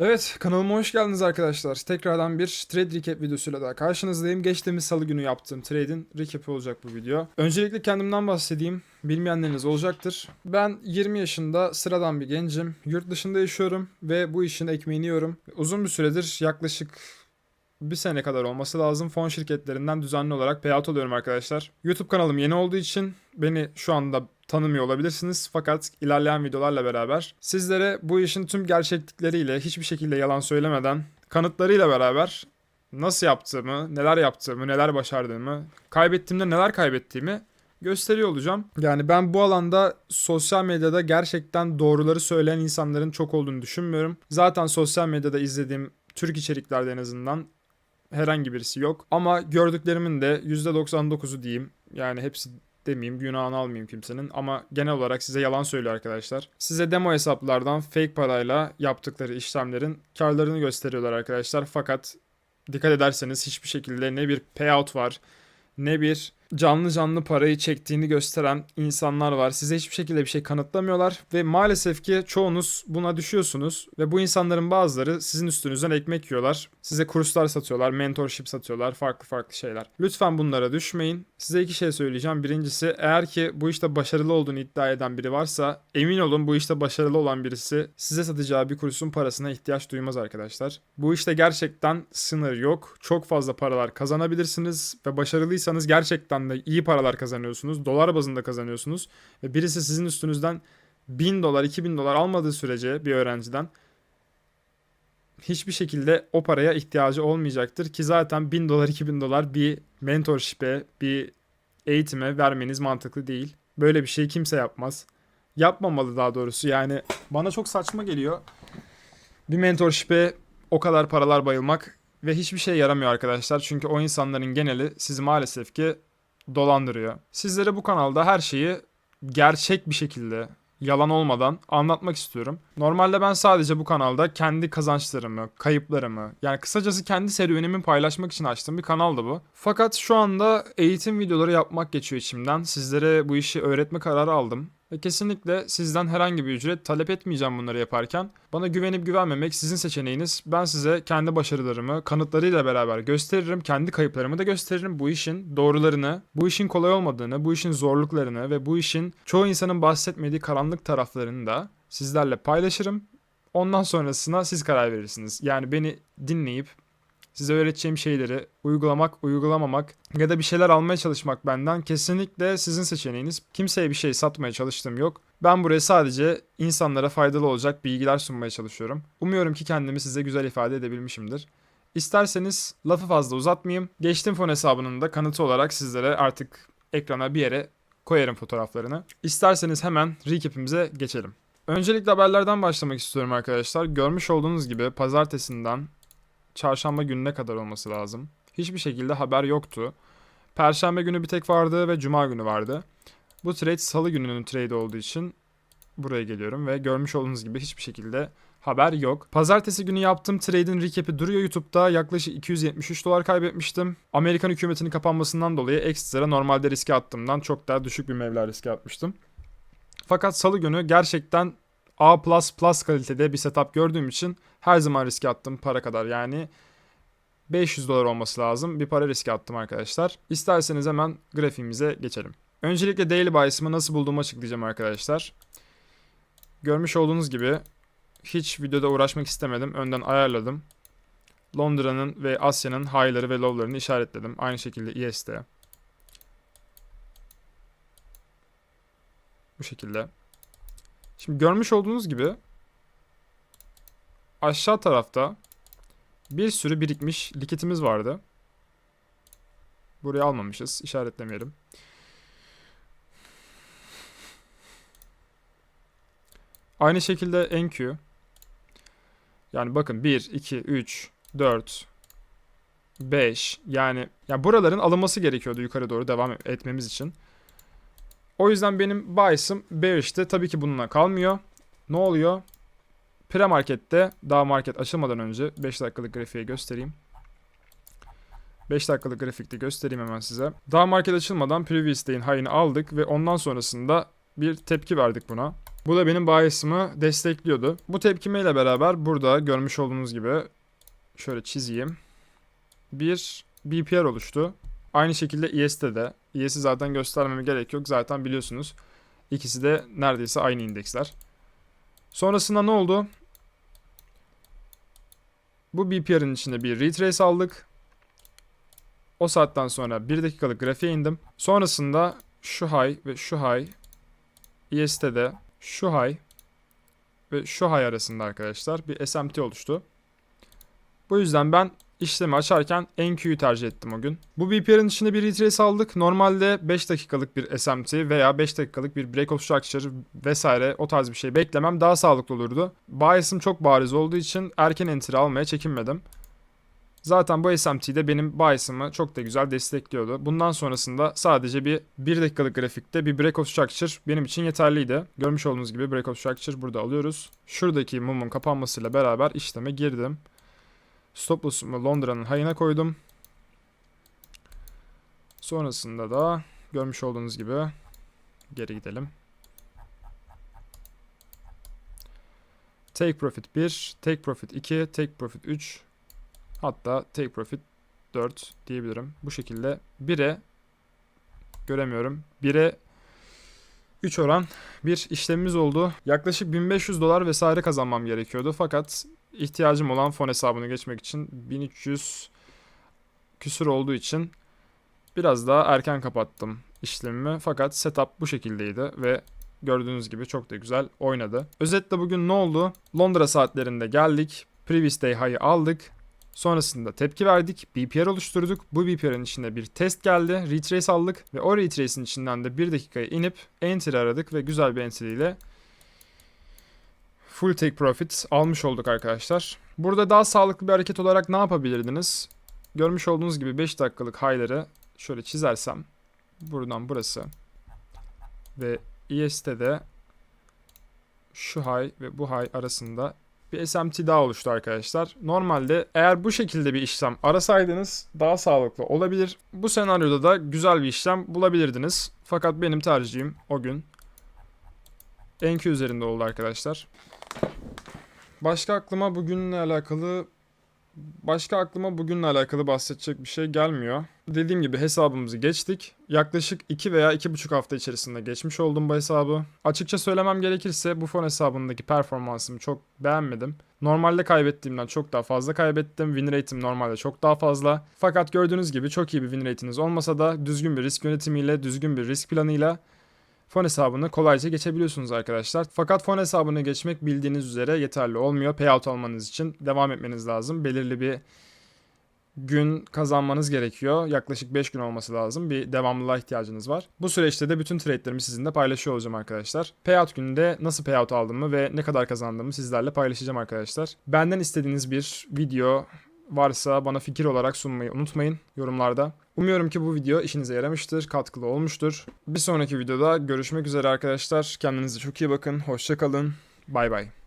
Evet kanalıma hoş geldiniz arkadaşlar. Tekrardan bir trade recap videosuyla daha karşınızdayım. Geçtiğimiz salı günü yaptığım trade'in recap'i olacak bu video. Öncelikle kendimden bahsedeyim. Bilmeyenleriniz olacaktır. Ben 20 yaşında sıradan bir gencim. Yurt dışında yaşıyorum ve bu işin ekmeğini yiyorum. Uzun bir süredir yaklaşık bir sene kadar olması lazım. Fon şirketlerinden düzenli olarak payout alıyorum arkadaşlar. YouTube kanalım yeni olduğu için beni şu anda tanımıyor olabilirsiniz. Fakat ilerleyen videolarla beraber sizlere bu işin tüm gerçeklikleriyle hiçbir şekilde yalan söylemeden kanıtlarıyla beraber nasıl yaptığımı, neler yaptığımı, neler başardığımı, kaybettiğimde neler kaybettiğimi gösteriyor olacağım. Yani ben bu alanda sosyal medyada gerçekten doğruları söyleyen insanların çok olduğunu düşünmüyorum. Zaten sosyal medyada izlediğim Türk içeriklerde en azından herhangi birisi yok. Ama gördüklerimin de %99'u diyeyim. Yani hepsi demeyeyim, günahını almayayım kimsenin ama genel olarak size yalan söylüyor arkadaşlar. Size demo hesaplardan fake parayla yaptıkları işlemlerin karlarını gösteriyorlar arkadaşlar. Fakat dikkat ederseniz hiçbir şekilde ne bir payout var, ne bir canlı canlı parayı çektiğini gösteren insanlar var. Size hiçbir şekilde bir şey kanıtlamıyorlar ve maalesef ki çoğunuz buna düşüyorsunuz ve bu insanların bazıları sizin üstünüzden ekmek yiyorlar. Size kurslar satıyorlar, mentorship satıyorlar, farklı farklı şeyler. Lütfen bunlara düşmeyin. Size iki şey söyleyeceğim. Birincisi eğer ki bu işte başarılı olduğunu iddia eden biri varsa emin olun bu işte başarılı olan birisi size satacağı bir kursun parasına ihtiyaç duymaz arkadaşlar. Bu işte gerçekten sınır yok. Çok fazla paralar kazanabilirsiniz ve başarılıysanız gerçekten de iyi paralar kazanıyorsunuz. Dolar bazında kazanıyorsunuz ve birisi sizin üstünüzden 1000 dolar 2000 dolar almadığı sürece bir öğrenciden hiçbir şekilde o paraya ihtiyacı olmayacaktır ki zaten 1000 dolar 2000 dolar bir mentorship'e bir eğitime vermeniz mantıklı değil. Böyle bir şey kimse yapmaz. Yapmamalı daha doğrusu yani bana çok saçma geliyor. Bir mentorship'e o kadar paralar bayılmak ve hiçbir şey yaramıyor arkadaşlar. Çünkü o insanların geneli sizi maalesef ki dolandırıyor. Sizlere bu kanalda her şeyi gerçek bir şekilde yalan olmadan anlatmak istiyorum. Normalde ben sadece bu kanalda kendi kazançlarımı, kayıplarımı, yani kısacası kendi serüvenimi paylaşmak için açtığım bir kanaldı bu. Fakat şu anda eğitim videoları yapmak geçiyor içimden. Sizlere bu işi öğretme kararı aldım. Ve kesinlikle sizden herhangi bir ücret talep etmeyeceğim bunları yaparken. Bana güvenip güvenmemek sizin seçeneğiniz. Ben size kendi başarılarımı kanıtlarıyla beraber gösteririm. Kendi kayıplarımı da gösteririm. Bu işin doğrularını, bu işin kolay olmadığını, bu işin zorluklarını ve bu işin çoğu insanın bahsetmediği karanlık taraflarını da sizlerle paylaşırım. Ondan sonrasına siz karar verirsiniz. Yani beni dinleyip size öğreteceğim şeyleri uygulamak, uygulamamak ya da bir şeyler almaya çalışmak benden kesinlikle sizin seçeneğiniz. Kimseye bir şey satmaya çalıştığım yok. Ben buraya sadece insanlara faydalı olacak bilgiler sunmaya çalışıyorum. Umuyorum ki kendimi size güzel ifade edebilmişimdir. İsterseniz lafı fazla uzatmayayım. Geçtim fon hesabının da kanıtı olarak sizlere artık ekrana bir yere koyarım fotoğraflarını. İsterseniz hemen recap'imize geçelim. Öncelikle haberlerden başlamak istiyorum arkadaşlar. Görmüş olduğunuz gibi pazartesinden çarşamba gününe kadar olması lazım. Hiçbir şekilde haber yoktu. Perşembe günü bir tek vardı ve cuma günü vardı. Bu trade salı gününün trade olduğu için buraya geliyorum ve görmüş olduğunuz gibi hiçbir şekilde haber yok. Pazartesi günü yaptığım trade'in recap'i duruyor YouTube'da. Yaklaşık 273 dolar kaybetmiştim. Amerikan hükümetinin kapanmasından dolayı ekstra normalde riske attığımdan çok daha düşük bir meblağ riske atmıştım. Fakat salı günü gerçekten A++ kalitede bir setup gördüğüm için her zaman riske attım para kadar yani 500 dolar olması lazım bir para riske attım arkadaşlar. İsterseniz hemen grafiğimize geçelim. Öncelikle daily bias'ımı nasıl bulduğumu açıklayacağım arkadaşlar. Görmüş olduğunuz gibi hiç videoda uğraşmak istemedim. Önden ayarladım. Londra'nın ve Asya'nın high'ları ve low'larını işaretledim. Aynı şekilde ES'de. Bu şekilde. Şimdi görmüş olduğunuz gibi aşağı tarafta bir sürü birikmiş likitimiz vardı. Buraya almamışız. işaretlemeyelim. Aynı şekilde NQ. Yani bakın 1, 2, 3, 4, 5 yani ya buraların alınması gerekiyordu yukarı doğru devam etmemiz için. O yüzden benim bias'ım bearish'te tabii ki bununla kalmıyor. Ne oluyor? Pre-market'te daha market açılmadan önce 5 dakikalık grafiği göstereyim. 5 dakikalık grafikte göstereyim hemen size. Daha market açılmadan previous day'in high'ını aldık ve ondan sonrasında bir tepki verdik buna. Bu da benim bias'ımı destekliyordu. Bu tepkimeyle beraber burada görmüş olduğunuz gibi şöyle çizeyim. Bir BPR oluştu. Aynı şekilde ES'te de. ES'i zaten göstermeme gerek yok. Zaten biliyorsunuz. İkisi de neredeyse aynı indeksler. Sonrasında ne oldu? Bu BPR'ın içinde bir retrace aldık. O saatten sonra 1 dakikalık grafiğe indim. Sonrasında şu high ve şu high ES'te de şu high ve şu high arasında arkadaşlar bir SMT oluştu. Bu yüzden ben işlemi açarken NQ'yu tercih ettim o gün. Bu BPR'ın içinde bir retrace aldık. Normalde 5 dakikalık bir SMT veya 5 dakikalık bir break of structure vesaire o tarz bir şey beklemem daha sağlıklı olurdu. Bias'ım çok bariz olduğu için erken entry almaya çekinmedim. Zaten bu SMT'de benim bias'ımı çok da güzel destekliyordu. Bundan sonrasında sadece bir 1 dakikalık grafikte bir break of structure benim için yeterliydi. Görmüş olduğunuz gibi break of structure burada alıyoruz. Şuradaki mumun kapanmasıyla beraber işleme girdim. Stop loss'umu Londra'nın high'ına koydum. Sonrasında da görmüş olduğunuz gibi geri gidelim. Take profit 1, take profit 2, take profit 3, hatta take profit 4 diyebilirim. Bu şekilde 1'e göremiyorum. 1'e 3 oran bir işlemimiz oldu. Yaklaşık 1500 dolar vesaire kazanmam gerekiyordu. Fakat ihtiyacım olan fon hesabını geçmek için 1300 küsür olduğu için biraz daha erken kapattım işlemimi. Fakat setup bu şekildeydi ve gördüğünüz gibi çok da güzel oynadı. Özetle bugün ne oldu? Londra saatlerinde geldik. Previous day high'ı aldık. Sonrasında tepki verdik. BPR oluşturduk. Bu BPR'ın içinde bir test geldi. Retrace aldık ve o retrace'in içinden de 1 dakikaya inip entry aradık ve güzel bir entry ile full take profit almış olduk arkadaşlar. Burada daha sağlıklı bir hareket olarak ne yapabilirdiniz? Görmüş olduğunuz gibi 5 dakikalık high'ları şöyle çizersem buradan burası ve ES'te de şu high ve bu high arasında bir SMT daha oluştu arkadaşlar. Normalde eğer bu şekilde bir işlem arasaydınız daha sağlıklı olabilir. Bu senaryoda da güzel bir işlem bulabilirdiniz. Fakat benim tercihim o gün NQ üzerinde oldu arkadaşlar. Başka aklıma bugünle alakalı başka aklıma bugünle alakalı bahsedecek bir şey gelmiyor. Dediğim gibi hesabımızı geçtik. Yaklaşık 2 veya 2,5 hafta içerisinde geçmiş oldum bu hesabı. Açıkça söylemem gerekirse bu fon hesabındaki performansımı çok beğenmedim. Normalde kaybettiğimden çok daha fazla kaybettim. Win rate'im normalde çok daha fazla. Fakat gördüğünüz gibi çok iyi bir win rate'iniz olmasa da düzgün bir risk yönetimiyle, düzgün bir risk planıyla fon hesabını kolayca geçebiliyorsunuz arkadaşlar. Fakat fon hesabını geçmek bildiğiniz üzere yeterli olmuyor. Payout almanız için devam etmeniz lazım. Belirli bir gün kazanmanız gerekiyor. Yaklaşık 5 gün olması lazım. Bir devamlılığa ihtiyacınız var. Bu süreçte de bütün trade'lerimi sizinle paylaşıyor olacağım arkadaşlar. Payout gününde nasıl payout aldığımı ve ne kadar kazandığımı sizlerle paylaşacağım arkadaşlar. Benden istediğiniz bir video varsa bana fikir olarak sunmayı unutmayın yorumlarda. Umuyorum ki bu video işinize yaramıştır, katkılı olmuştur. Bir sonraki videoda görüşmek üzere arkadaşlar. Kendinize çok iyi bakın. Hoşça kalın. Bay bay.